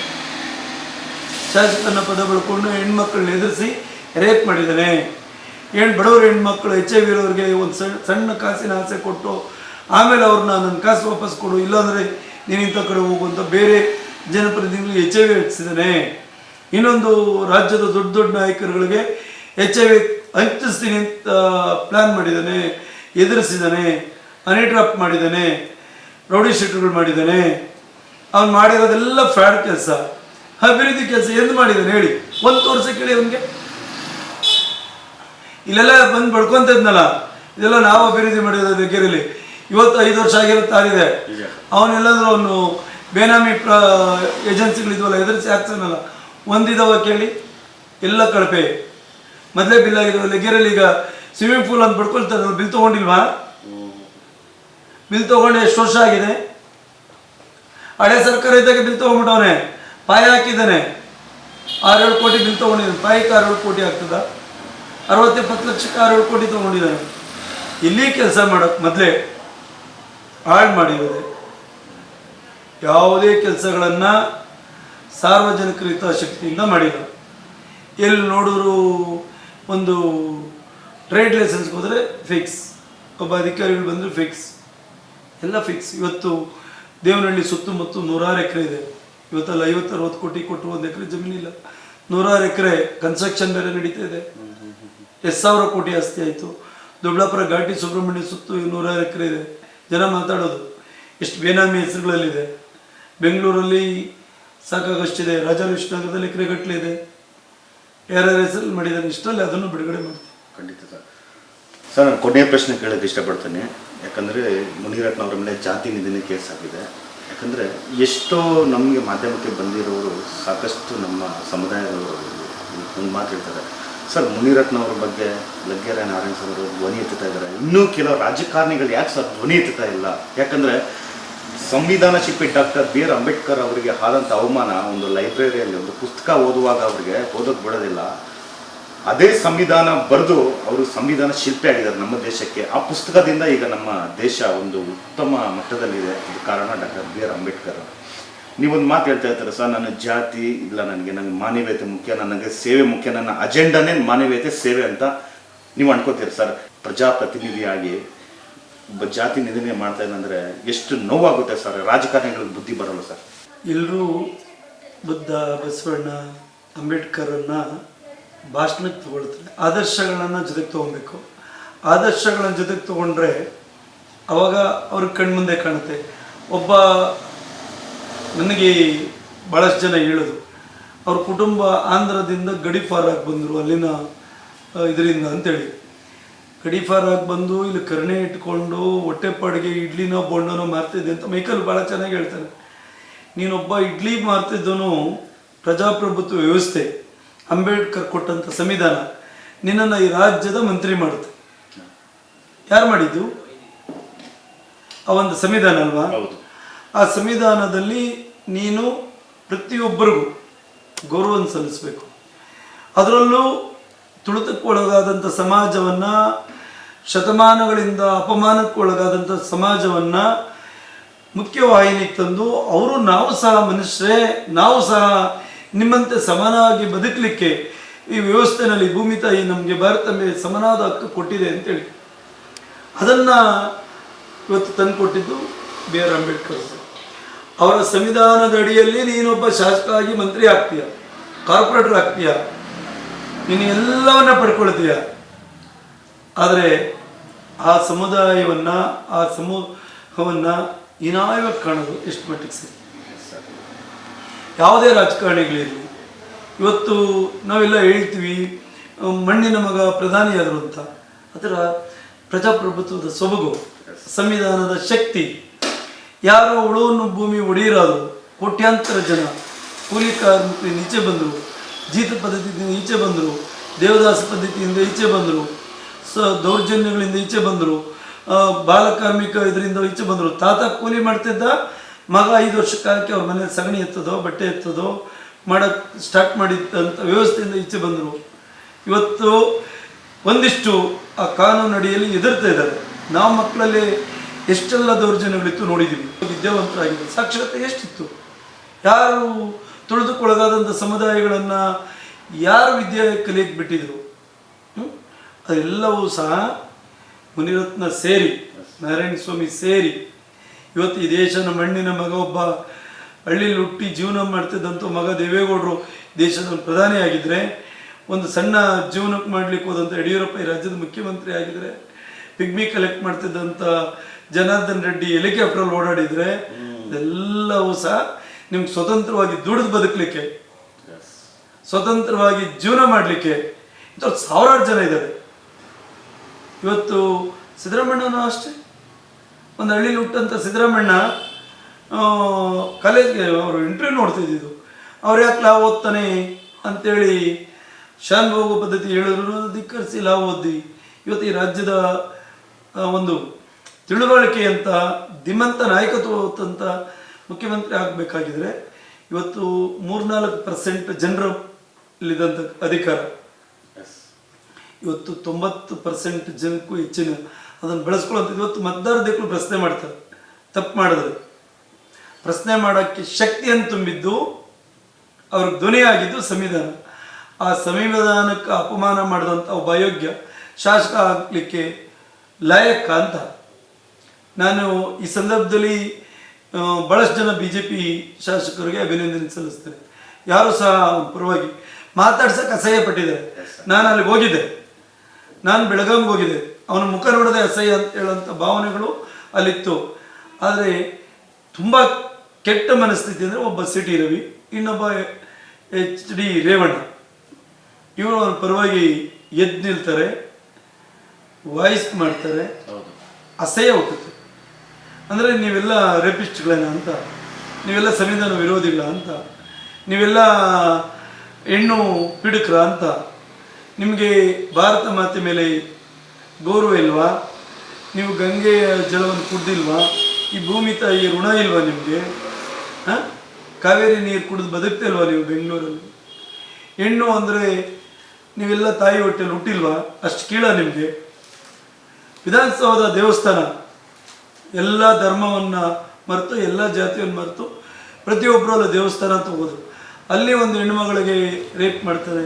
ಶಾಸಕನ ಪದ ಬಳ್ಕೊಂಡು ಹೆಣ್ಮಕ್ಳನ್ನ ಎದುರಿಸಿ ರೇಪ್ ಮಾಡಿದ್ದಾನೆ. ಏನು ಬಡವರು ಹೆಣ್ಮಕ್ಳು ಎಚ್ ಐ ವಿ ಇರೋರಿಗೆ ಒಂದು ಸಣ್ಣ ಸಣ್ಣ ಕಾಸಿನ ಆಸೆ ಕೊಟ್ಟು ಆಮೇಲೆ ಅವ್ರನ್ನ ನನ್ನ ಕಾಸು ವಾಪಸ್ ಕೊಡು ಇಲ್ಲಾಂದರೆ ನೀನು ಇಂಥ ಕಡೆ ಹೋಗು ಅಂತ ಬೇರೆ ಜನಪ್ರತಿನಿಧಿಗಳು ಎಚ್ ಐ ವಿ ಹಚ್ಚಿದ್ದಾನೆ ಇನ್ನೊಂದು ರಾಜ್ಯದ ದೊಡ್ಡ ದೊಡ್ಡ ನಾಯಕರುಗಳಿಗೆ ಎಚ್ ಐ ವಿ ಹಂಚಿಸ್ತೀನಿ ಅಂತ ಪ್ಲಾನ್ ಮಾಡಿದ್ದಾನೆ ಎದುರಿಸಿದ್ದಾನೆ ಹನಿ ಡ್ರಾಪ್ ಮಾಡಿದ್ದಾನೆ ರೌಡಿ ಶೀಟ್ಗಳು ಮಾಡಿದ್ದಾನೆ. ಅವ್ನು ಮಾಡಿರೋದೆಲ್ಲ ಫ್ಯಾಡ್ ಕೆಲಸ ಅಭಿವೃದ್ಧಿ ಕೆಲಸ ಎಂದು ಮಾಡಿದ್ದಾನೆ ಹೇಳಿ. ಒಂದು ವರ್ಷ ಕೇಳಿ ಅವನಿಗೆ. ಇಲ್ಲೆಲ್ಲ ಬಂದು ಬಡ್ಕೊಂತ ಇದ್ನಲ್ಲ ಇದೆಲ್ಲ ನಾವು ಅಭಿವೃದ್ಧಿ ಮಾಡಿರೋದು ಇಲ್ಲಿ ಇವತ್ತು ಐದು ವರ್ಷ ಆಗಿರುತ್ತೆ ಆಗಿದೆ ನಿಜ. ಅವನೆಲ್ಲಾದ್ರೂ ಅವನು ಬೇನಾಮಿ ಪ್ರ ಏಜೆನ್ಸಿಗಳಿದ್ವಲ್ಲ ಎದುರಿಸಿ ಹಾಕ್ತಾನಲ್ಲ ಒಂದಿದಾವ ಕೇಳಿ, ಎಲ್ಲ ಕಳಪೆ. ಮೊದಲೇ ಬಿಲ್ ಲೆಗ್ಗೆರಲ್ಲಿ ಈಗ ಸ್ವಿಮ್ಮಿಂಗ್ ಪೂಲ್ ಅಂತ ಬಿಡ್ಕೊಳ್ತಾರೆ ಬಿಲ್ ತೊಗೊಂಡಿಲ್ವಾ? ಬಿಲ್ ತೊಗೊಂಡು ಎಷ್ಟು ವರ್ಷ ಆಗಿದೆ? ಹಳೆ ಸರ್ಕಾರ ಇದ್ದಾಗ ಬಿಲ್ ತೊಗೊಂಡ್ಬಿಟ್ಟವನೆ, ಪಾಯ ಹಾಕಿದ್ದಾನೆ. ಆರೇಳು ಕೋಟಿ ಬಿಲ್ ತೊಗೊಂಡಿದ್ದಾನೆ. ಪಾಯಕ್ಕೆ ಆರೇಳು ಕೋಟಿ ಆಗ್ತದ? ಅರವತ್ತೆಪ್ಪತ್ತು ಲಕ್ಷಕ್ಕೆ ಆರೇಳು ಕೋಟಿ ತೊಗೊಂಡಿದ್ದಾನೆ. ಇಲ್ಲಿ ಕೆಲಸ ಮಾಡೋಕ್ಕೆ ಮೊದಲೇ ಹಾಳು ಮಾಡಿರೋದೆ. ಯಾವುದೇ ಕೆಲಸಗಳನ್ನು ಸಾರ್ವಜನಿಕರ ಹಿತಾಸಕ್ತಿಯಿಂದ ಮಾಡಿಲ್ಲ ಎಲ್ಲಿ ನೋಡಿದ್ರು ಒಂದು ಟ್ರೇಡ್ ಲೈಸೆನ್ಸ್ಗೆ ಹೋದರೆ ಫಿಕ್ಸ್ ಒಬ್ಬ ಅಧಿಕಾರಿಗಳು ಬಂದರೆ ಫಿಕ್ಸ್ ಎಲ್ಲ ಫಿಕ್ಸ್ ಇವತ್ತು ದೇವನಹಳ್ಳಿ ಸುತ್ತಮುತ್ತ ನೂರಾರು ಎಕರೆ ಇದೆ. ಇವತ್ತಲ್ಲ ಐವತ್ತು, ಅರವತ್ತು ಕೋಟಿ ಕೊಟ್ಟು ಒಂದು ಎಕರೆ ಜಮೀನಿಲ್ಲ ನೂರಾರು ಎಕರೆ ಕನ್ಸ್ಟ್ರಕ್ಷನ್ ಬೇರೆ ನಡೀತಾ ಇದೆ. ಎಷ್ಟು ಸಾವಿರ ಕೋಟಿ ಆಸ್ತಿ ಆಯಿತು. ದೊಡ್ಡಾಪುರ ಘಾಟಿ ಸುಬ್ರಹ್ಮಣ್ಯ ಸುತ್ತು ನೂರಾರು ಎಕರೆ ಇದೆ. ಜನ ಮಾತಾಡೋದು. ಎಷ್ಟು ಬೇನಾಮಿ ಹೆಸರುಗಳಲ್ಲಿದೆ. ಬೆಂಗಳೂರಲ್ಲಿ ಸಾಕಾಗಷ್ಟಿದೆ ರಾಜಾವಿಷ್ಣನಗರದಲ್ಲಿ ವಿಶ್ವನಗರದಲ್ಲಿ ಕ್ರಿಕೆಟ್ಲಿ ಇದೆ ಯಾರ್ಯಾರ ಹೆಸರಲ್ಲಿ ಮಾಡಿದ್ದಾರೆ ಇಷ್ಟರಲ್ಲಿ ಅದನ್ನು ಬಿಡುಗಡೆ ಮಾಡ್ತೀವಿ ಖಂಡಿತ ಸರ್. ಸರ್, ನಾನು ಕೊನೆಯ ಪ್ರಶ್ನೆ ಕೇಳೋಕ್ಕೆ ಇಷ್ಟಪಡ್ತೀನಿ. ಯಾಕಂದರೆ ಮುನಿರತ್ನ ಅವರ ಮೇಲೆ ಜಾತಿ ನಿಧಿನೇ ಕೇಸ್ ಆಗಿದೆ. ಯಾಕಂದರೆ ಎಷ್ಟೋ ನಮಗೆ ಮಾಧ್ಯಮಕ್ಕೆ ಬಂದಿರೋರು ಸಾಕಷ್ಟು ನಮ್ಮ ಸಮುದಾಯದವರು ಒಂದು ಮಾತು ಹೇಳ್ತಾರೆ. ಸರ್, ಮುನಿರತ್ನವ್ರ ಬಗ್ಗೆ ಲಗ್ಗೆರೆ ನಾರಾಯಣ ಸರ್ ಅವರು ಧ್ವನಿ ಎತ್ತುತ್ತಾ ಇದ್ದಾರೆ. ಇನ್ನೂ ಕೆಲವು ರಾಜಕಾರಣಿಗಳು ಯಾಕೆ ಸರ್ ಧ್ವನಿ ಎತ್ತುತ್ತಾ ಇಲ್ಲ? ಯಾಕಂದರೆ ಸಂವಿಧಾನ ಶಿಲ್ಪಿ ಡಾಕ್ಟರ್ ಬಿ ಆರ್ ಅಂಬೇಡ್ಕರ್ ಅವರಿಗೆ ಆದಂಥ ಅವಮಾನ ಒಂದು ಲೈಬ್ರರಿಯಲ್ಲಿ ಒಂದು ಪುಸ್ತಕ ಓದುವಾಗ ಅವರಿಗೆ ಓದೋಕ್ಕೆ ಬಿಡೋದಿಲ್ಲ. ಅದೇ ಸಂವಿಧಾನ ಬರೆದು ಅವರು ಸಂವಿಧಾನ ಶಿಲ್ಪಿ ಆಗಿದ್ದಾರೆ ನಮ್ಮ ದೇಶಕ್ಕೆ. ಆ ಪುಸ್ತಕದಿಂದ ಈಗ ನಮ್ಮ ದೇಶ ಒಂದು ಉತ್ತಮ ಮಟ್ಟದಲ್ಲಿದೆ. ಇದು ಕಾರಣ ಡಾಕ್ಟರ್ ಬಿ ಆರ್ ಅಂಬೇಡ್ಕರ್ ನೀವೊಂದು ಮಾತು ಹೇಳ್ತಾ ಇರ್ತಾರೆ, ಸರ್, ನನ್ನ ಜಾತಿ ಇಲ್ಲ, ನನಗೆ ನನಗೆ ಮಾನವೀಯತೆ ಮುಖ್ಯ, ನನಗೆ ಸೇವೆ ಮುಖ್ಯ, ನನ್ನ ಅಜೆಂಡಾನೇ ಮಾನವೀಯತೆ ಸೇವೆ ಅಂತ ನೀವು ಅನ್ಕೋತೀರಿ, ಸರ್? ಪ್ರಜಾಪ್ರತಿನಿಧಿಯಾಗಿ ಒಬ್ಬ ಜಾತಿ ನಿಧನೆ ಮಾಡ್ತಾ ಇದ್ದಂದ್ರೆ ಎಷ್ಟು ನೋವಾಗುತ್ತೆ ಸರ್? ರಾಜಕಾರಣಿಗಳಿಗೆ ಬುದ್ಧಿ ಬರಲ್ಲ ಸರ್. ಎಲ್ಲರೂ ಬುದ್ಧ, ಬಸವಣ್ಣ, ಅಂಬೇಡ್ಕರನ್ನು ಭಾಷಣಕ್ಕೆ ತಗೊಳ್ತಾರೆ. ಆದರ್ಶಗಳನ್ನು ಜೊತೆಗೆ ತೊಗೊಬೇಕು ಆದರ್ಶಗಳನ್ನ ಜೊತೆಗೆ ತೊಗೊಂಡ್ರೆ ಅವಾಗ ಅವ್ರ ಕಣ್ಮುಂದೆ ಕಾಣುತ್ತೆ. ಒಬ್ಬ ನನಗೆ ಭಾಳಷ್ಟು ಜನ ಹೇಳೋದು, ಅವ್ರ ಕುಟುಂಬ ಆಂಧ್ರದಿಂದ ಗಡಿಪಾರಾಗಿ ಬಂದರು ಅಲ್ಲಿನ ಇದರಿಂದ ಅಂತೇಳಿ. ಗಡಿಪಾರಾಗಿ ಬಂದು ಇಲ್ಲಿ ಕರುಣೆ ಇಟ್ಕೊಂಡು ಹೊಟ್ಟೆಪಾಡಿಗೆ ಇಡ್ಲಿನೋ ಬೊಂಡನೋ ಮಾರ್ತಿದ್ದೆ ಅಂತ ಮೈಕಲ್ ಭಾಳ ಚೆನ್ನಾಗಿ ಹೇಳ್ತಾನೆ. ನೀನೊಬ್ಬ ಇಡ್ಲಿ ಮಾರ್ತಿದ್ದನು ಪ್ರಜಾಪ್ರಭುತ್ವ ವ್ಯವಸ್ಥೆ ಅಂಬೇಡ್ಕರ್ ಕೊಟ್ಟಂಥ ಸಂವಿಧಾನ ನಿನ್ನನ್ನು ಈ ರಾಜ್ಯದ ಮಂತ್ರಿ ಮಾಡುತ್ತೆ. ಯಾರು ಮಾಡಿದ್ದು? ಆ ಒಂದು ಸಂವಿಧಾನ ಅಲ್ವಾ? ಹೌದು. ಆ ಸಂವಿಧಾನದಲ್ಲಿ ನೀನು ಪ್ರತಿಯೊಬ್ಬರಿಗೂ ಗೌರವ ಸಲ್ಲಿಸಬೇಕು. ಅದರಲ್ಲೂ ತುಳಿತಕ್ಕೊಳಗಾದಂಥ ಸಮಾಜವನ್ನು, ಶತಮಾನಗಳಿಂದ ಅಪಮಾನಕ್ಕೊಳಗಾದಂಥ ಸಮಾಜವನ್ನು ಮುಖ್ಯವಾಹಿನಿಗೆ ತಂದು ಅವರು ನಾವು ಸಹ ಮನುಷ್ಯರೇ, ನಾವು ಸಹ ನಿಮ್ಮಂತೆ ಸಮನಾಗಿ ಬದುಕಲಿಕ್ಕೆ ಈ ವ್ಯವಸ್ಥೆನಲ್ಲಿ ಭೂಮಿ ತಾಯಿ ನಮಗೆ ಭಾರತ ಮೇಲೆ ಸಮನಾದ ಹಕ್ಕು ಕೊಟ್ಟಿದೆ ಅಂತೇಳಿ ಅದನ್ನು ಇವತ್ತು ತಂದು ಕೊಟ್ಟಿದ್ದು ಬಿ ಆರ್ ಅಂಬೇಡ್ಕರ್ ಅವರು. ಅವರ ಸಂವಿಧಾನದ ಅಡಿಯಲ್ಲಿ ನೀನೊಬ್ಬ ಶಾಸಕ ಆಗಿ ಮಂತ್ರಿ ಆಗ್ತೀಯ ಕಾರ್ಪೊರೇಟರ್ ಆಗ್ತೀಯ ನೀನು ಎಲ್ಲವನ್ನ ಪಡ್ಕೊಳ್ತೀಯ. ಆದರೆ ಆ ಸಮುದಾಯವನ್ನು, ಆ ಸಮೂಹವನ್ನ ಇನಾಯವಾಗಿ ಕಾಣೋದು ಎಷ್ಟು ಮಟ್ಟಿಗೆ ಸರಿ. ಯಾವುದೇ ರಾಜಕಾರಣಿಗಳಿರಲಿ. ಇವತ್ತು ನಾವೆಲ್ಲ ಹೇಳ್ತೀವಿ, ಮಣ್ಣಿನ ಮಗ ಪ್ರಧಾನಿಯಾದರು ಅಂತ. ಅದರ ಪ್ರಜಾಪ್ರಭುತ್ವದ ಸೊಬಗು, ಸಂವಿಧಾನದ ಶಕ್ತಿ. ಯಾರೋ ಉಳುವನ್ನು ಭೂಮಿ ಒಡೆಯರಾದರು, ಕೋಟ್ಯಾಂತರ ಜನ, ಕೂಲಿ ಕಾರ್ಮಿಕರು ನಿಜ ಬಂದರು ಜೀತ ಪದ್ಧತಿಯಿಂದ ಈಚೆ ಬಂದರು, ದೇವದಾಸ ಪದ್ಧತಿಯಿಂದ ಈಚೆ ಬಂದರು, ಸ ದೌರ್ಜನ್ಯಗಳಿಂದ ಈಚೆ ಬಂದರು ಬಾಲಕಾರ್ಮಿಕ ಇದರಿಂದ ಈಚೆ ಬಂದರು. ತಾತ ಕೂಲಿ ಮಾಡ್ತಿದ್ದ, ಮಗ ಐದು ವರ್ಷ ಕಾಲಕ್ಕೆ ಅವ್ರ ಮನೆ ಸಗಣಿ ಎತ್ತದೋ, ಬಟ್ಟೆ ಎತ್ತದೋ ಮಾಡೋಕ್ಕೆ ಸ್ಟಾರ್ಟ್ ಮಾಡಿದ್ದಂಥ ವ್ಯವಸ್ಥೆಯಿಂದ ಈಚೆ ಬಂದರು. ಇವತ್ತು ಒಂದಿಷ್ಟು ಆ ಕಾನೂನು ಅಡಿಯಲ್ಲಿ ಎದುರ್ತಾ ಇದ್ದಾರೆ. ನಾವು ಮಕ್ಕಳಲ್ಲಿ ಎಷ್ಟೆಲ್ಲ ದೌರ್ಜನ್ಯಗಳಿತ್ತು ನೋಡಿದ್ದೀವಿ ವಿದ್ಯಾವಂತರಾಗಿದೆ ಸಾಕ್ಷರತೆ ಎಷ್ಟಿತ್ತು? ಯಾರು ತುಳಿದುಕೊಳಗಾದಂಥ ಸಮುದಾಯಗಳನ್ನು ಯಾರು ವಿದ್ಯೆ ಕಲಿಯಕ್ಕೆ ಬಿಟ್ಟಿದ್ರು? ಅದೆಲ್ಲವೂ ಸಹ ಮುನಿರತ್ನ ಸೇರಿ ನಾರಾಯಣ ಸ್ವಾಮಿ ಸೇರಿ ಇವತ್ತು ಈ ದೇಶದ ಮಣ್ಣಿನ ಮಗ ಒಬ್ಬ ಹಳ್ಳಿಲಿ ಹುಟ್ಟಿ ಜೀವನ ಮಾಡ್ತಿದ್ದಂಥ ಮಗ ದೇವೇಗೌಡರು ದೇಶದ ಒಂದು ಪ್ರಧಾನಿ ಆಗಿದ್ದರೆ ಒಂದು ಸಣ್ಣ ಜೀವನಕ್ಕೆ ಮಾಡ್ಲಿಕ್ಕೆ ಹೋದಂಥ ಯಡಿಯೂರಪ್ಪ ಈ ರಾಜ್ಯದ ಮುಖ್ಯಮಂತ್ರಿ ಆಗಿದ್ದರೆ ಪಿಗ್ಮಿ ಕಲೆಕ್ಟ್ ಮಾಡ್ತಿದ್ದಂಥ ಜನಾರ್ದನ್ ರೆಡ್ಡಿ ಹೆಲಿಕಾಪ್ಟ್ರಲ್ಲಿ ಓಡಾಡಿದರೆ ಇದೆಲ್ಲವೂ ಸಹ ನಿಮ್ಗೆ ಸ್ವತಂತ್ರವಾಗಿ ದುಡಿದು ಬದುಕಲಿಕ್ಕೆ ಸ್ವತಂತ್ರವಾಗಿ ಜೀವನ ಮಾಡಲಿಕ್ಕೆ ಇಂಥವ್ರು ಸಾವಿರಾರು ಜನ ಇದ್ದಾರೆ. ಇವತ್ತು ಸಿದ್ದರಾಮಣ್ಣನೂ ಅಷ್ಟೇ. ಒಂದು ಹಳ್ಳಿಲಿ ಹುಟ್ಟಂಥ ಸಿದ್ದರಾಮಣ್ಣ ಕಾಲೇಜ್ಗೆ ಅವರು ಇಂಟರ್ವ್ಯೂ ನೋಡ್ತಿದ್ದಿದ್ದು ಅವ್ರು ಯಾಕೆ ಲಾ ಓದ್ತಾನೆ ಅಂತೇಳಿ ಶಾನ್ ಹೋಗೋ ಪದ್ಧತಿ ಹೇಳಿದ್ರು ಧಿಕ್ಕರಿಸಿ ಲಾ ಓದಿ ಇವತ್ತು ಈ ರಾಜ್ಯದ ಒಂದು ತಿಳುವಳಿಕೆ ಅಂತ ದಿಮಂತ ನಾಯಕತ್ವ ಹೊತ್ತಂತ ಮುಖ್ಯಮಂತ್ರಿ ಆಗಬೇಕಾಗಿದ್ರೆ ಇವತ್ತು ಮೂರ್ನಾಲ್ಕು ಪರ್ಸೆಂಟ್ ಜನರಲ್ಲಿದ್ದಂಥ ಅಧಿಕಾರ. ಇವತ್ತು ತೊಂಬತ್ತು ಪರ್ಸೆಂಟ್ ಜನಕ್ಕೂ ಹೆಚ್ಚಿನ ಅದನ್ನು ಬೆಳೆಸ್ಕೊಳ್ಳೋ ಇವತ್ತು ಮತದಾರದಿಕ್ಕೂ ಪ್ರಶ್ನೆ ಮಾಡ್ತಾರೆ. ತಪ್ಪು ಮಾಡಿದ್ರೆ. ಪ್ರಶ್ನೆ ಮಾಡೋಕ್ಕೆ ಶಕ್ತಿಯನ್ನು ತುಂಬಿದ್ದು ಅವ್ರ ಧ್ವನಿಯಾಗಿದ್ದು ಸಂವಿಧಾನ. ಆ ಸಂವಿಧಾನಕ್ಕೆ ಅಪಮಾನ ಮಾಡಿದಂಥ ಒಬ್ಬ ಅಯೋಗ್ಯ ಶಾಸಕ ಆಗಲಿಕ್ಕೆ ಲಾಯಕ ಅಂತ. ನಾನು ಈ ಸಂದರ್ಭದಲ್ಲಿ ಆ, ಬಹಳಷ್ಟು ಜನ ಬಿ ಜೆ ಪಿ ಶಾಸಕರಿಗೆ ಅಭಿನಂದನೆ ಸಲ್ಲಿಸ್ತಾರೆ ಯಾರು ಸಹ ಪರವಾಗಿ ಮಾತಾಡ್ಸಕ್ಕೆ ಅಸಹ್ಯ ಪಟ್ಟಿದ್ದಾರೆ. ನಾನು ಅಲ್ಲಿ ಹೋಗಿದ್ದೆ. ನಾನು ಬೆಳಗಾಂಗೆ ಹೋಗಿದ್ದೆ. ಅವನ ಮುಖ ನೋಡದೆ ಅಸಹ್ಯ ಅಂತ ಹೇಳೋಂಥ ಭಾವನೆಗಳು ಅಲ್ಲಿತ್ತು. ಆದರೆ ತುಂಬ ಕೆಟ್ಟ ಮನಸ್ಥಿತಿ ಅಂದರೆ ಒಬ್ಬ ಸಿಟಿ ರವಿ ಇನ್ನೊಬ್ಬ ಎಚ್ ಡಿ ರೇವಣ್ಣ. ಇವರು ಅವ್ರ ಪರವಾಗಿ ಎದ್ದು ನಿಲ್ತಾರೆ ವಾಯ್ಸ್ ಮಾಡ್ತಾರೆ. ಅಸಹ್ಯ ಹುಟ್ಟುತ್ತೆ. ಅಂದರೆ ನೀವೆಲ್ಲ ರೇಪಿಸ್ಟ್ಗಳೇನ ಅಂತ? ನೀವೆಲ್ಲ ಸಂವಿಧಾನ ವಿರೋಧಿಗಳ ಅಂತ? ನೀವೆಲ್ಲ ಹೆಣ್ಣು ಪಿಡುಕ್ರ ಅಂತ? ನಿಮಗೆ ಭಾರತ ಮಾತೆ ಮೇಲೆ ಗೌರವ ಇಲ್ವಾ? ನೀವು ಗಂಗೆಯ ಜಲವನ್ನು ಕುಡ್ದಿಲ್ವಾ? ಈ ಭೂಮಿ ತಾಯಿ ಋಣ ಇಲ್ವಾ ನಿಮಗೆ? ಹಾಂ? ಕಾವೇರಿ ನೀರು ಕುಡಿದು ಬದುಕ್ತಾ ಇಲ್ವಾ ನೀವು ಬೆಂಗಳೂರಲ್ಲಿ? ಹೆಣ್ಣು ಅಂದರೆ ನೀವೆಲ್ಲ ತಾಯಿ ಹೊಟ್ಟೆಲಿ ಹುಟ್ಟಿಲ್ವಾ? ಅಷ್ಟು ಕೀಳ ನಿಮಗೆ? ವಿಧಾನಸೌಧ ದೇವಸ್ಥಾನ ಎಲ್ಲ ಧರ್ಮವನ್ನು ಮರೆತು, ಎಲ್ಲ ಜಾತಿಯನ್ನು ಮರೆತು ಪ್ರತಿಯೊಬ್ಬರು ಅಲ್ಲ ದೇವಸ್ಥಾನ ಅಂತ ಹೋದ್ರು ಅಲ್ಲಿ ಒಂದು ಹೆಣ್ಮಗಳಿಗೆ ರೇಪ್ ಮಾಡ್ತಾರೆ.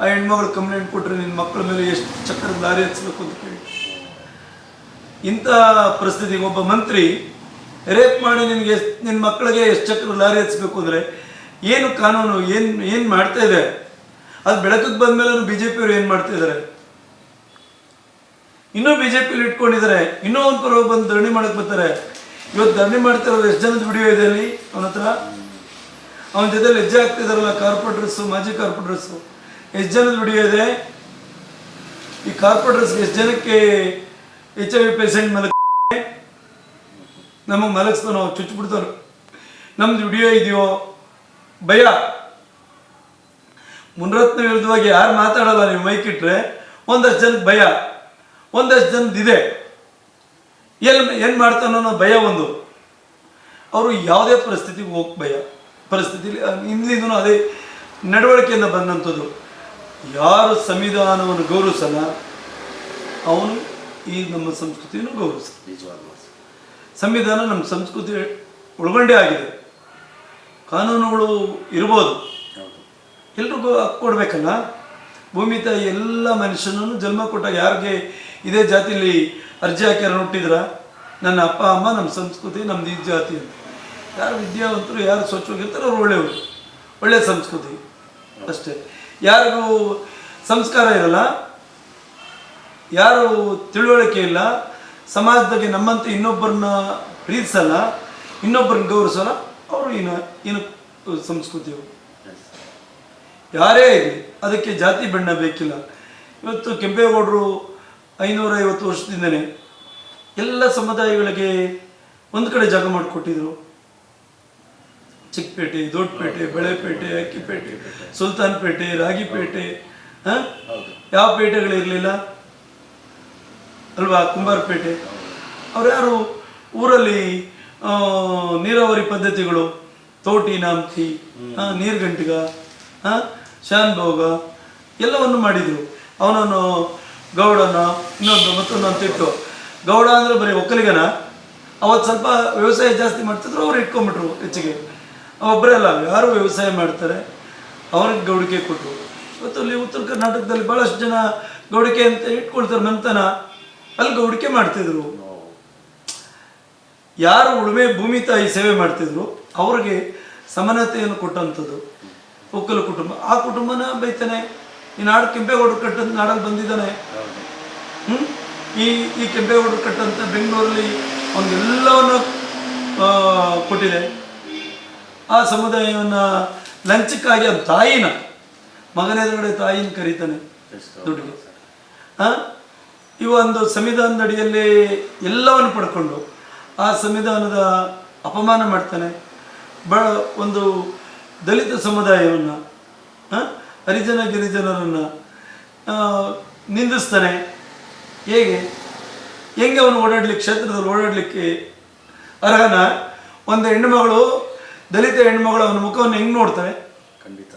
ಆ ಹೆಣ್ಮಗಳು ಕಂಪ್ಲೇಂಟ್ ಕೊಟ್ಟರೆ ನಿನ್ನ ಮಕ್ಕಳ ಮೇಲೆ ಎಷ್ಟು ಚಕ್ರ ಲಾರಿ ಹಚ್ಚಬೇಕು ಅಂತ ಕೇಳಿ. ಇಂಥ ಪರಿಸ್ಥಿತಿಗೆ ಒಬ್ಬ ಮಂತ್ರಿ ರೇಪ್ ಮಾಡಿ ನಿನಗೆ ನಿನ್ನ ಮಕ್ಕಳಿಗೆ ಎಷ್ಟು ಚಕ್ರ ಲಾರಿ ಹಚ್ಚಬೇಕು ಅಂದರೆ ಏನು ಕಾನೂನು, ಏನು ಏನು ಮಾಡ್ತಾ ಇದೆ? ಅದು ಬೆಳಕಿಗೆ ಬಂದಮೇಲೆ ಬಿ ಜೆ ಪಿಯವರು ಏನು ಮಾಡ್ತಾ ಇದ್ದಾರೆ ಇನ್ನೂ ಬಿ ಜೆ ಪಿಲಿ ಇಟ್ಕೊಂಡಿದ್ದಾರೆ, ಇನ್ನೂ ಒಂದು ಪರವಾಗಿ ಬಂದು ಧರಣಿ ಮಾಡಕ್ಕೆ ಬರ್ತಾರೆ. ಇವತ್ತು ಧರಣಿ ಮಾಡ್ತಿರೋದು ಎಷ್ಟು ಜನದ ವಿಡಿಯೋ ಇದೆ ಅಲ್ಲಿ? ಅವನ ಹತ್ರ? ಅವನ ಜೊತೆ ಹೆಜ್ಜೆ ಆಗ್ತಿದಾರಲ್ಲ ಕಾರ್ಪೊರೇಟರ್ಸ್, ಮಾಜಿ ಕಾರ್ಪೊರೇಟರ್ಸ್. ಎಷ್ಟು ಜನದ ವಿಡಿಯೋ ಇದೆ? ಈ ಕಾರ್ಪೊರೇಟರ್ಸ್ಗೆ ಎಷ್ಟು ಜನಕ್ಕೆ ಎಚ್ ಐ ವಿ ಪೇಷಂಟ್ ಮಲಗ ನಮಗೆ ಮಲಗಿಸ್ತಾನೋ ಚುಚ್ಚಿಬಿಡ್ತಾನೋ ನಮ್ದು ವಿಡಿಯೋ ಇದೆಯೋ? ಭಯ. ಮುನ್ರತ್ನ ವಿರುದ್ಧವಾಗಿ ಯಾರು ಮಾತಾಡಲ್ಲ, ನೀವು ಮೈಕ್ ಇಟ್ರೆ ಒಂದಷ್ಟು ಜನಕ್ಕೆ ಭಯ. ಒಂದಷ್ಟು ಜನದಿದೆ. ಇದೆ ಎಲ್ಲಿ ಏನು ಮಾಡ್ತಾನೋ ಅನ್ನೋ ಭಯ ಒಂದು. ಅವರು ಯಾವುದೇ ಪರಿಸ್ಥಿತಿಗೆ ಹೋಗಿ ಭಯ. ಪರಿಸ್ಥಿತಿಲಿ ಹಿಂದಿಂದನೂ ಅದೇ ನಡವಳಿಕೆಯಿಂದ ಬಂದಂಥದ್ದು. ಯಾರು ಸಂವಿಧಾನವನ್ನು ಗೌರವಿಸಲ್ಲ ಅವನು ಈ ನಮ್ಮ ಸಂಸ್ಕೃತಿಯನ್ನು ಗೌರವಿಸಲ್ಲ. ನಿಜವಾಗ್ಲೂ. ಸಂವಿಧಾನ ನಮ್ಮ ಸಂಸ್ಕೃತಿ ಒಳಗೊಂಡೇ ಆಗಿದೆ. ಕಾನೂನುಗಳು ಇರ್ಬೋದು. ಎಲ್ರಿಗೂ ಕೊಡಬೇಕಲ್ಲ? ಭೂಮಿ ತಾಯಿ ಎಲ್ಲ ಮನುಷ್ಯನನ್ನು ಜನ್ಮ ಕೊಟ್ಟಾಗ ಯಾರಿಗೆ ಇದೇ ಜಾತಿಲಿ ಅರ್ಜಿ ಹಾಕ್ಯಾರ ಹುಟ್ಟಿದ್ರ? ನನ್ನ ಅಪ್ಪ, ಅಮ್ಮ, ನಮ್ಮ ಸಂಸ್ಕೃತಿ, ನಮ್ದು ಈ ಜಾತಿ ಅಂತ. ಯಾರು ವಿದ್ಯಾವಂತರು, ಯಾರು ಸ್ವಚ್ಛವಾಗಿರ್ತಾರೆ ಅವ್ರು ಒಳ್ಳೆಯವರು. ಒಳ್ಳೆಯ ಸಂಸ್ಕೃತಿ. ಅಷ್ಟೇ. ಯಾರಿಗೂ ಸಂಸ್ಕಾರ ಇರಲ್ಲ. ಯಾರು ತಿಳುವಳಿಕೆ ಇಲ್ಲ. ಸಮಾಜದಾಗೆ ನಮ್ಮಂತ ಇನ್ನೊಬ್ಬರನ್ನ ಪ್ರೀತಿಸಲ್ಲ. ಇನ್ನೊಬ್ಬರನ್ನ ಗೌರವಿಸಲ್ಲ. ಅವರು ಏನು ಏನು ಸಂಸ್ಕೃತಿಯವರು ಯಾರೇ ಇರಲಿ, ಅದಕ್ಕೆ ಜಾತಿ ಬಣ್ಣ ಬೇಕಿಲ್ಲ. ಇವತ್ತು ಕೆಂಪೇಗೌಡರು ಐನೂರೈವತ್ತು ವರ್ಷದಿಂದನೇ ಎಲ್ಲ ಸಮುದಾಯಗಳಿಗೆ ಒಂದು ಕಡೆ ಜಾಗ ಮಾಡಿಕೊಟ್ಟಿದ್ರು. ಚಿಕ್ಕಪೇಟೆ ದೊಡ್ಡಪೇಟೆ ಬೆಳೆಪೇಟೆ ಅಕ್ಕಿಪೇಟೆ ಸುಲ್ತಾನ್ಪೇಟೆ ರಾಗಿಪೇಟೆ ಯಾವ ಪೇಟೆಗಳಿರಲಿಲ್ಲ? ಅಲ್ವಾ? ಕುಂಬಾರಪೇಟೆ. ಅವ್ರು ಯಾರು ಊರಲ್ಲಿ ನೀರಾವರಿ ಪದ್ಧತಿಗಳು ತೋಟಿ ನಾಮ್ತಿ ನೀರ್ಗಂಟಿಗ ಶಾನ್ ಶಾನ್ಭೋಗ ಎಲ್ಲವನ್ನು ಮಾಡಿದರು. ಅವನನ್ನು ಗೌಡನ, ಇನ್ನೊಂದು ಮತ್ತೊಂದು ತಿಟ್ಟು ಗೌಡ ಅಂದರೆ ಬರೀ ಒಕ್ಕಲಿಗನ? ಅವತ್ತು ಸ್ವಲ್ಪ ವ್ಯವಸಾಯ ಜಾಸ್ತಿ ಮಾಡ್ತಿದ್ರು, ಅವ್ರು ಇಟ್ಕೊಂಬಿಟ್ರು ಹೆಚ್ಚಿಗೆ. ಒಬ್ಬರೇ ಅಲ್ಲ, ಯಾರು ವ್ಯವಸಾಯ ಮಾಡ್ತಾರೆ? ಅವ್ರಿಗೆ ಗೌಡಿಕೆ ಕೊಟ್ಟರು ಇವತ್ತು ಅಲ್ಲಿ ಉತ್ತರ ಕರ್ನಾಟಕದಲ್ಲಿ ಭಾಳಷ್ಟು ಜನ ಗೌಡಿಕೆ ಅಂತ ಇಟ್ಕೊಳ್ತಾರೆ ನಂತನ, ಅಲ್ಲಿ ಗೌಡಿಕೆ ಮಾಡ್ತಿದ್ರು. ಯಾರು ಉಳುಮೆ ಭೂಮಿ ತಾಯಿ ಸೇವೆ ಮಾಡ್ತಿದ್ರು, ಅವ್ರಿಗೆ ಸಮಾನತೆಯನ್ನು ಕೊಟ್ಟಂಥದ್ದು ಒಕ್ಕಲು ಕುಟುಂಬ. ಆ ಕುಟುಂಬನ ಬೈತಾನೆ, ಈ ನಾಡು ಕೆಂಪೇಗೌಡರು ಕಟ್ಟಂತ ನಾಡಲ್ಲಿ ಬಂದಿದ್ದಾನೆ? ಈ ಈ ಕೆಂಪೇಗೌಡರು ಕಟ್ಟಂಥ ಬೆಂಗಳೂರಲ್ಲಿ ಅವನಿಗೆಲ್ಲವನ್ನು ಕೊಟ್ಟಿದೆ. ಆ ಸಮುದಾಯವನ್ನು ಲಂಚಕ್ಕಾಗಿ ಅವನ ತಾಯಿನ ಮಗನೆದುರುಗಡೆ ತಾಯಿನ ಕರೀತಾನೆ. ದುಡ್ಡು. ದುಡ್ಡಿಗೆ ಆ? ಈ ಒಂದು ಸಂವಿಧಾನದ ಅಡಿಯಲ್ಲಿ ಎಲ್ಲವನ್ನು ಪಡ್ಕೊಂಡು ಆ ಸಂವಿಧಾನದ ಅಪಮಾನ ಮಾಡ್ತಾನೆ. ಬ ಒಂದು ದಲಿತ ಸಮುದಾಯವನ್ನು ಹರಿಜನ ಗಿರಿಜನರನ್ನು ನಿಂದಿಸ್ತಾನೆ. ಹೇಗೆ? ಹೆಂಗೆ ಅವನು ಓಡಾಡ್ಲಿಕ್ಕೆ ಕ್ಷೇತ್ರದಲ್ಲಿ ಓಡಾಡಲಿಕ್ಕೆ ಅರ್ಹನ? ಒಂದು ಹೆಣ್ಣುಮಗಳು ದಲಿತ ಹೆಣ್ಮಗಳು ಅವನ ಮುಖವನ್ನು ಹೆಂಗೆ ನೋಡ್ತಾನೆ ಖಂಡಿತ.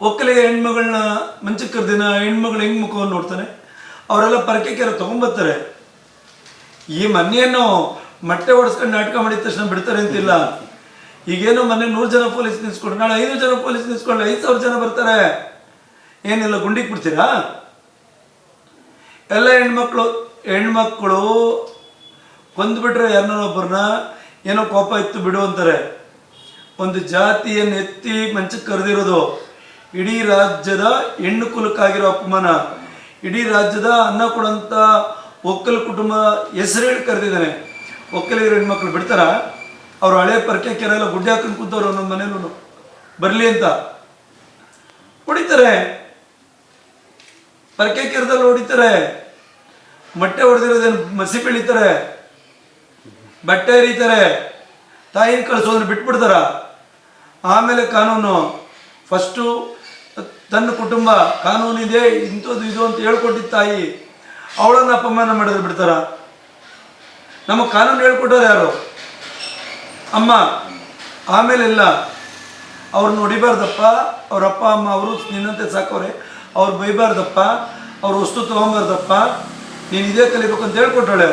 ಒಕ್ಕಲಿಗ ಹೆಣ್ಮಗಳನ್ನ ಮಂಚಕ್ಕರ ದಿನ ಹೆಣ್ಮಗಳು ಹೆಂಗೆ ಮುಖವನ್ನು ನೋಡ್ತಾನೆ? ಅವರೆಲ್ಲ ಪರಕೆ ಕೆರೆ ತೊಗೊಂಬರ್ತಾರೆ ಈ ಮನೆಯನ್ನು ಮೊಟ್ಟೆ ಓಡಿಸ್ಕೊಂಡು ನಾಟಕ ಮಾಡಿದ ತಕ್ಷಣ ಬಿಡ್ತಾರೆ ಅಂತಿಲ್ಲ. ಈಗೇನೋ ಮೊನ್ನೆ ನೂರು ಜನ ಪೊಲೀಸ್ ನಿಲ್ಸ್ಕೊಂಡು ನಾಳೆ ಐದು ಜನ ಪೊಲೀಸ್ ನಿಲ್ಸ್ಕೊಂಡು ಐದು ಸಾವಿರ ಜನ ಬರ್ತಾರೆ. ಏನಿಲ್ಲ ಗುಂಡಿಗೆ ಬಿಡ್ತೀರಾ? ಎಲ್ಲ ಹೆಣ್ಮಕ್ಳು ಹೆಣ್ಮಕ್ಳು ಕೊಂದ್ಬಿಟ್ರೆ ಯಾರನ್ನೊಬ್ಬರನ್ನ ಏನೋ ಕೋಪ ಇತ್ತು ಬಿಡು ಅಂತಾರೆ. ಒಂದು ಜಾತಿಯನ್ನು ಎತ್ತಿ ಮಂಚಕ್ಕೆ ಕರೆದಿರೋದು ಇಡೀ ರಾಜ್ಯದ ಹೆಣ್ಣು ಕುಲಕ್ಕಾಗಿರೋ ಅಪಮಾನ. ಇಡೀ ರಾಜ್ಯದ ಅನ್ನ ಕೊಡೋಂಥ ಒಕ್ಕಲ ಕುಟುಂಬ ಹೆಸರು ಹೇಳಿ ಕರೆದಿದ್ದಾನೆ. ಒಕ್ಕಲಿಗರ ಹೆಣ್ಮಕ್ಳು ಬಿಡ್ತಾರ? ಅವ್ರು ಹಳೆ ಪರ್ಕೆ ಕೆರೆ ಎಲ್ಲ ಗುಡ್ಡೆ ಹಾಕೊಂಡು ಕೂತವ್ರು ನಮ್ಮ ಮನೇಲೂ ಬರಲಿ ಅಂತ. ಹೊಡಿತಾರೆ. ಪರ್ಕೆ ಕೆರೆದಲ್ಲಿ ಹೊಡಿತಾರೆ. ಮೊಟ್ಟೆ ಹೊಡೆದಿರೋದೇನು ಮಸಿ ಬೆಳಿತಾರೆ. ಬಟ್ಟೆ ಹರಿತಾರೆ. ತಾಯಿನ ಕಳಿಸೋದ್ರೆ ಬಿಟ್ಬಿಡ್ತಾರ. ಆಮೇಲೆ ಕಾನೂನು. ಫಸ್ಟು ತನ್ನ ಕುಟುಂಬ ಕಾನೂನಿದೆ ಇಂಥದ್ದು ಇದು ಅಂತ ಹೇಳ್ಕೊಟ್ಟಿದ್ದ ತಾಯಿ, ಅವಳನ್ನು ಅಪಮಾನ ಮಾಡಿದ್ರೆ ಬಿಡ್ತಾರ. ನಮಗೆ ಕಾನೂನು ಹೇಳ್ಕೊಟ್ಟವ್ರು ಯಾರು? ಅಮ್ಮ, ಆಮೇಲೆ ಇಲ್ಲ. ಅವ್ರನ್ನ ಹೊಡಿಬಾರ್ದಪ್ಪ, ಅವ್ರ ಅಪ್ಪ, ಅಮ್ಮ, ಅವರು ನಿನ್ನಂತೆ ಸಾಕವ್ರೆ. ಅವ್ರು ಬೈಬಾರ್ದಪ್ಪ, ಅವ್ರ ವಸ್ತು ತೊಗೊಂಬಾರ್ದಪ್ಪ, ನೀನು ಇದೇ ಕಲಿಬೇಕು ಅಂತ ಹೇಳ್ಕೊಟ್ಟಾಳೆ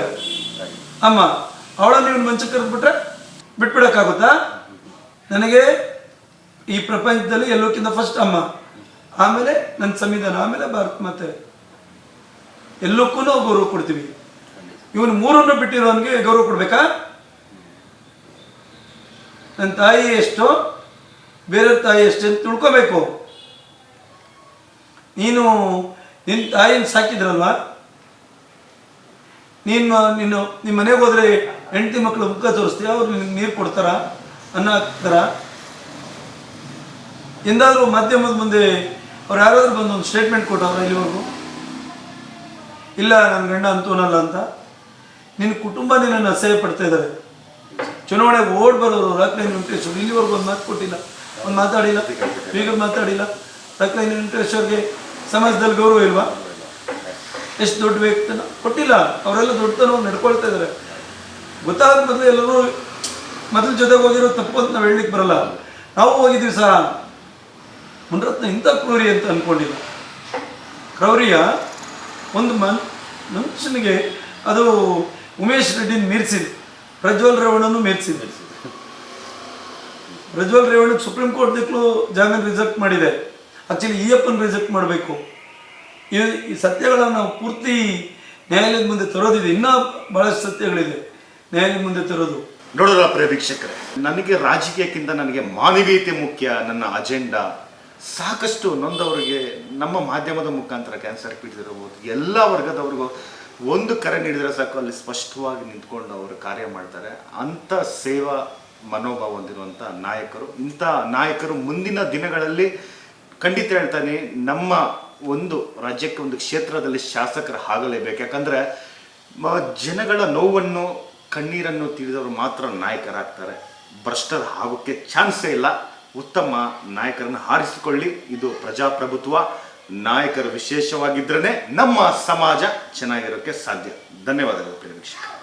ಅಮ್ಮ, ಅವಳನ್ನು ನೀವು ಮಂಚಕ್ಕೆ ಕರೆದ್ಬಿಟ್ರೆ ಬಿಟ್ಬಿಡೋಕ್ಕಾಗುತ್ತಾ? ನನಗೆ ಈ ಪ್ರಪಂಚದಲ್ಲಿ ಎಲ್ಲೋಕ್ಕಿಂತ ಫಸ್ಟ್ ಅಮ್ಮ. ಆಮೇಲೆ ನನ್ನ ಸಂವಿಧಾನ, ಆಮೇಲೆ ಭಾರತ ಮಾತೆ. ಎಲ್ಲಕ್ಕೂ ಗೌರವ ಕೊಡ್ತೀವಿ. ಇವನು ಮೂರನ್ನು ಬಿಟ್ಟಿರೋನಿಗೆ ಗೌರವ ಕೊಡ್ಬೇಕಾ? ನನ್ನ ತಾಯಿ ಎಷ್ಟು ಬೇರೆ ತಾಯಿ ಎಷ್ಟು ಅಂತ ತಿಳ್ಕೊಬೇಕು. ನೀನು ನಿನ್ನ ತಾಯಿನ ಸಾಕಿದ್ರಲ್ವ? ನೀನು ನೀನು ನಿಮ್ಮ ಮನೆಗೆ ಹೋದ್ರೆ ಹೆಂಡತಿ ಮಕ್ಕಳು ಮುಖ ತೋರಿಸ್ತೀಯ? ಅವ್ರು ನಿನಗೆ ನೀರು ಕೊಡ್ತಾರ? ಅನ್ನ ಹಾಕ್ತಾರ? ಎಂದಾದರೂ ಮಾಧ್ಯಮದ ಮುಂದೆ ಅವ್ರು ಯಾರಾದ್ರೂ ಬಂದು ಒಂದು ಸ್ಟೇಟ್ಮೆಂಟ್ ಕೊಟ್ಟವ್ರ ಇಲ್ಲಿವರೆಗೂ? ಇಲ್ಲ ನನ್ನ ಗಂಡ ಅಂತೂನಲ್ಲ ಅಂತ. ನಿನ್ನ ಕುಟುಂಬ ನಿನ್ನನ್ನು ಅಸಹ್ಯ ಪಡ್ತಾ ಇದ್ದಾರೆ. ಚುನಾವಣೆಗೆ ಓಡ್ ಬರೋರು ರಾಕ್ಲೈನ್ ವೆಂಕಟೇಶ್ವರ್. ಇಲ್ಲಿವರೆಗೂ ಒಂದು ಮಾತು ಕೊಟ್ಟಿಲ್ಲ. ಒಂದು ಮಾತಾಡಿಲ್ಲ. ಈಗ ಮಾತಾಡಿಲ್ಲ. ರಾಕ್ಲೈನ್ ವೆಂಕಟೇಶ್ವರ್ಗೆ ಸಮಾಜದಲ್ಲಿ ಗೌರವ ಇಲ್ವಾ? ಎಷ್ಟು ದೊಡ್ಡ ವ್ಯಕ್ತನ? ಕೊಟ್ಟಿಲ್ಲ. ಅವರೆಲ್ಲ ದೊಡ್ಡತನ ನಡ್ಕೊಳ್ತಾ ಇದ್ದಾರೆ. ಗೊತ್ತಾದ ಮೊದಲು ಎಲ್ಲರೂ ಮೊದಲು ಜೊತೆಗೆ ಹೋಗಿರೋ ತಪ್ಪು ಅಂತ ನಾವು ಹೇಳಲಿಕ್ಕೆ ಬರಲ್ಲ. ನಾವು ಹೋಗಿದ್ವಿ ಸಹ ಮುನರತ್ನ ಇಂಥ ಕ್ರೂರಿ ಅಂತ ಅನ್ಕೊಂಡಿಲ್ಲ. ಕ್ರೌರಿಯ ಒಂದು ಮನ್, ಮನುಷ್ಯನಿಗೆ ಅದು ಉಮೇಶ್ ರೆಡ್ಡಿನ ಮೀರಿಸಿದೆ. ಪ್ರಜ್ವಲ್ ರೇವಣ್ಣನು ಮೀರಿಸಿದೆ. ಪ್ರಜ್ವಲ್ ರೇವಣ್ಣ ಸುಪ್ರೀಂ ಕೋರ್ಟ್ ದಿಕ್ಲು ಜಾಮೀನು ರಿಜೆಕ್ಟ್ ಮಾಡಿದೆ. ಆಕ್ಚುಲಿ ಅಪ್ಪನ ರಿಜೆಕ್ಟ್ ಮಾಡಬೇಕು. ಈ ಈ ಸತ್ಯಗಳನ್ನ ನಾವು ಪೂರ್ತಿ ನ್ಯಾಯಾಲಯದ ಮುಂದೆ ತರೋದಿದೆ. ಇನ್ನೂ ಬಹಳಷ್ಟು ಸತ್ಯಗಳಿದೆ ನ್ಯಾಯಾಲಯದ ಮುಂದೆ ತರೋದು. ನೋಡೋಣ ಪ್ರೇವೀಕ್ಷಕರೇ ನನಗೆ ರಾಜಕೀಯಕ್ಕಿಂತ ನನಗೆ ಮಾನವೀಯತೆ ಮುಖ್ಯ, ನನ್ನ ಅಜೆಂಡಾ ಸಾಕಷ್ಟು ನೊಂದವರಿಗೆ ನಮ್ಮ ಮಾಧ್ಯಮದ ಮುಖಾಂತರ ಕ್ಯಾನ್ಸರ್ ಪೀಡಿತರಬಹುದು ಎಲ್ಲ ವರ್ಗದವ್ರಿಗೂ ಒಂದು ಕರೆ ನೀಡಿದರೆ ಸಾಕು, ಅಲ್ಲಿ ಸ್ಪಷ್ಟವಾಗಿ ನಿಂತ್ಕೊಂಡು ಅವರು ಕಾರ್ಯ ಮಾಡ್ತಾರೆ. ಅಂಥ ಸೇವಾ ಮನೋಭಾವ ಹೊಂದಿರುವಂಥ ನಾಯಕರು, ಇಂಥ ನಾಯಕರು ಮುಂದಿನ ದಿನಗಳಲ್ಲಿ ಖಂಡಿತ ಹೇಳ್ತಾನೆ ನಮ್ಮ ಒಂದು ರಾಜ್ಯಕ್ಕೆ ಒಂದು ಕ್ಷೇತ್ರದಲ್ಲಿ ಶಾಸಕರು ಆಗಲೇಬೇಕು. ಯಾಕಂದ್ರೆ ಜನಗಳ ನೋವನ್ನು, ಕಣ್ಣೀರನ್ನು ತಿಳಿದವರು ಮಾತ್ರ ನಾಯಕರಾಗ್ತಾರೆ. ಭ್ರಷ್ಟರ ಆಗೋಕ್ಕೆ ಚಾನ್ಸೇ ಇಲ್ಲ. ಉತ್ತಮ ನಾಯಕರನ್ನು ಆರಿಸಿಕೊಳ್ಳಿ ಇದು ಪ್ರಜಾಪ್ರಭುತ್ವ. ನಾಯಕರು ವಿಶೇಷವಾಗಿದ್ರೇ ನಮ್ಮ ಸಮಾಜ ಚೆನ್ನಾಗಿರೋಕ್ಕೆ ಸಾಧ್ಯ. ಧನ್ಯವಾದಗಳು ಪ್ರಿಯ ವೀಕ್ಷಕರೇ.